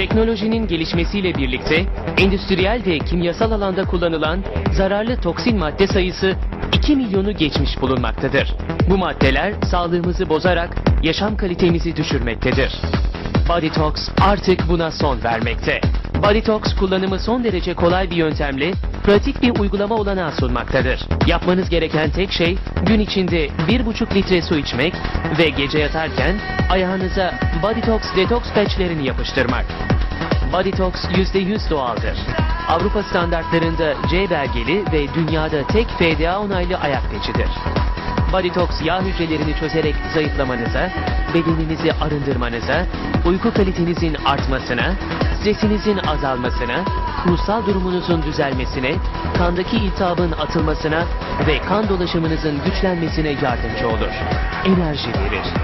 Teknolojinin gelişmesiyle birlikte endüstriyel ve kimyasal alanda kullanılan zararlı toksin madde sayısı 2 milyonu geçmiş bulunmaktadır. Bu maddeler sağlığımızı bozarak yaşam kalitemizi düşürmektedir. Bodytox artık buna son vermekte. Bodytox kullanımı son derece kolay bir yöntemle pratik bir uygulama olanağı sunmaktadır. Yapmanız gereken tek şey gün içinde 1,5 litre su içmek ve gece yatarken ayağınıza Bodytox Detox patchlerini yapıştırmak. Bodytox %100 doğaldır. Avrupa standartlarında C belgeli ve dünyada tek FDA onaylı ayak peçidir. Bodytox yağ hücrelerini çözerek zayıflamanıza, bedeninizi arındırmanıza, uyku kalitenizin artmasına, stresinizin azalmasına, ruhsal durumunuzun düzelmesine, kandaki iltihabın atılmasına ve kan dolaşımınızın güçlenmesine yardımcı olur. Enerji verir.